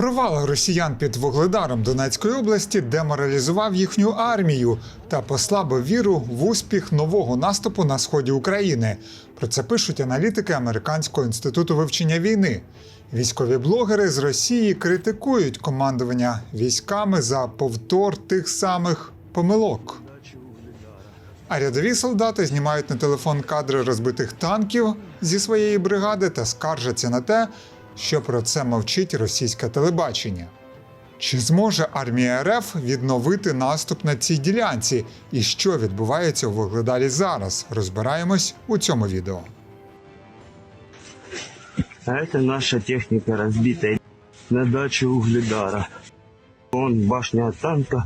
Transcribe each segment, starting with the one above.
Провал росіян під Вугледаром Донецької області деморалізував їхню армію та послабив віру в успіх нового наступу на сході України. Про це пишуть аналітики Американського інституту вивчення війни. Військові блогери з Росії критикують командування військами за повтор тих самих помилок. А рядові солдати знімають на телефон кадри розбитих танків зі своєї бригади та скаржаться на те, що про це мовчить російське телебачення. Чи зможе армія РФ відновити наступ на цій ділянці? І що відбувається у Вугледарі зараз? Розбираємось у цьому відео. Это наша техника разбитая на даче Угледара. Вон башня танка,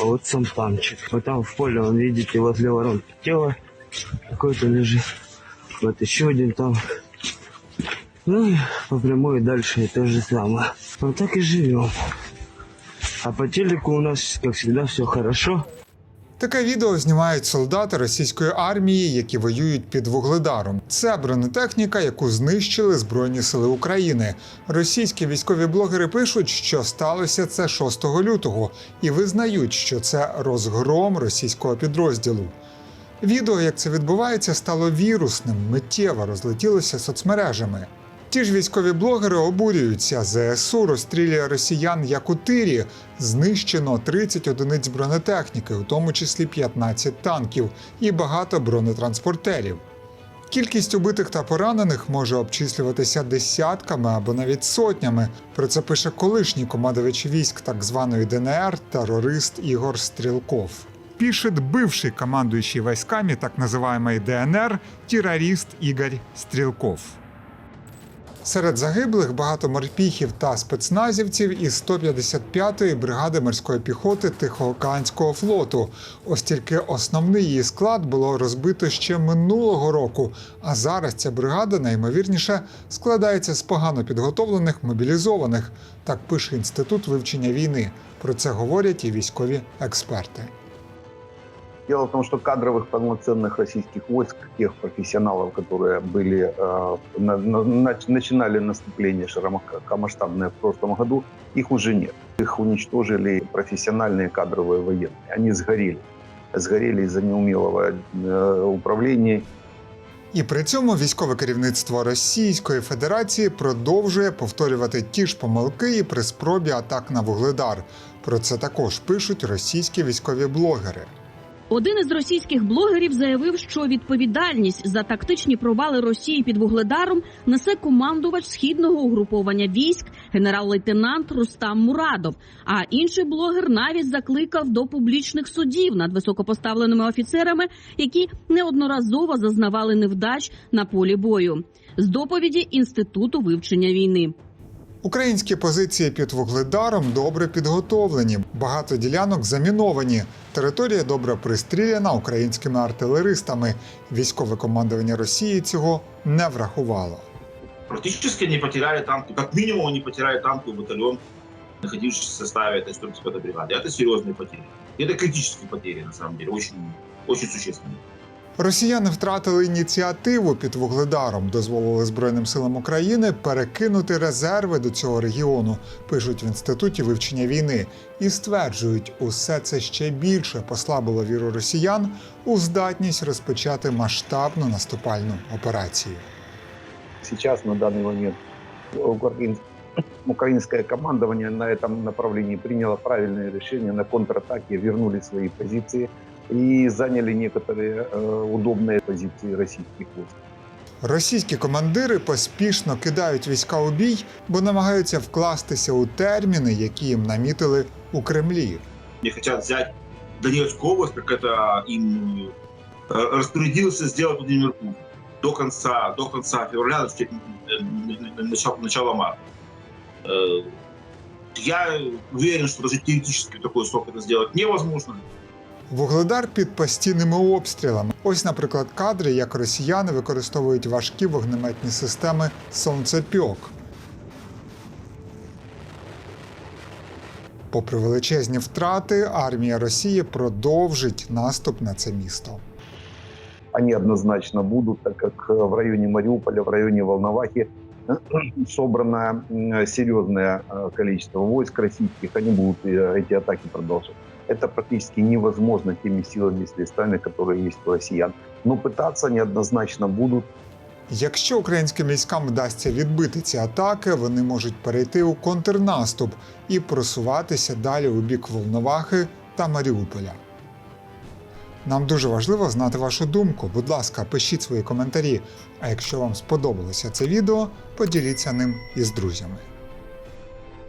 а вот сам танчик. Вот там в поле, он, видите, возле воронки тело какое-то лежит. Вот еще один там. Ну и по прямой дальше то же самое. Вот так и. А по телеку у нас, как всегда, все хорошо. Таке відео знімають солдати російської армії, які воюють під Вугледаром. Це бронетехніка, яку знищили Збройні Сили України. Російські військові блогери пишуть, що сталося це 6 лютого, і визнають, що це розгром російського підрозділу. Відео, як це відбувається, стало вірусним, миттєво розлетілося соцмережами. Ті ж військові блогери обурюються. ЗСУ розстрілює росіян як у тирі. Знищено 30 одиниць бронетехніки, у тому числі 15 танків і багато бронетранспортерів. Кількість убитих та поранених може обчислюватися десятками або навіть сотнями. Про це пише колишній командувач військ так званої ДНР терорист Ігор Стрілков. Пишет бывший командующий войсками так называемой ДНР террорист Ігор Стрілков. Серед загиблих багато морпіхів та спецназівців із 155-ї бригади морської піхоти Тихоокеанського флоту. Ось тільки основний її склад було розбито ще минулого року. А зараз ця бригада найімовірніше складається з погано підготовлених мобілізованих. Так пише інститут вивчення війни. Про це говорять і військові експерти. Дело в том, что кадровых полноценных российских войск, тех профессионалов, которые были, э, на- на- нач- начинали наступление широкомасштабное в прошлом году, их уже нет. Их уничтожили профессиональные кадровые военные. Они сгорели. Сгорели из-за неумелого э, управления І при цьому військове керівництво Російської Федерації продовжує повторювати ті ж помилки і при спробі атак на Вугледар. Про це також пишуть російські військові блогери. Один із російських блогерів заявив, що відповідальність за тактичні провали Росії під Вугледаром несе командувач східного угруповання військ генерал-лейтенант Рустам Мурадов. А інший блогер навіть закликав до публічних судів над високопоставленими офіцерами, які неодноразово зазнавали невдач на полі бою. З доповіді інституту вивчення війни. Українські позиції під Вугледаром добре підготовлені, багато ділянок заміновані. Територія добре пристріляна українськими артилеристами. Військове командування Росії цього не врахувало. практически не потеряли танки, как минимум они потеряли танковый батальон, находившийся в составе этой 155 бригады. Это серьезные потери. И это критические потери, на самом деле, очень, очень существенные. Росіяни втратили ініціативу під Вугледаром, дозволили Збройним силам України перекинути резерви до цього регіону, пишуть в інституті вивчення війни, і стверджують, усе це ще більше послабило віру росіян у здатність розпочати масштабну наступальну операцію. Сейчас, на данный момент, украин- украинское командование на этом направлении приняло правильное решение на контратаке, вернули свои позиции и заняли некоторые э, удобные позиции российских войск. Російські командири поспішно кидають війська у бій, бо намагаються вкластися у терміни, які їм намітили у Кремлі. Не хотят взять Донецкую область, как это им э, распорядился сделать Владимир Путин до конца, до конца февраля, начать, э, начала, начала марта. Э, Я уверен, что даже теоретически в такой срок это сделать невозможно. Вугледар під постійними обстрілами. Ось, наприклад, кадри, як росіяни використовують важкі вогнеметні системи сонцепьок. Попри величезні втрати, армія Росії продовжить наступ на це місто. Они однозначно будут, так как э, в районе Мариуполя, в районе Волновахи собрано м, серьезное э, количество войск российских, они будут э, эти атаки продолжать. Это практически невозможно теми силами и средствами, которые есть у россиян. Но пытаться они однозначно будут. Якщо українським військам вдасться відбити ці атаки, вони можуть перейти у контрнаступ і просуватися далі у бік Волновахи та Маріуполя. Нам дуже важливо знати вашу думку. Будь ласка, пишіть свої коментарі. А якщо вам сподобалося це відео, поділіться ним із друзями.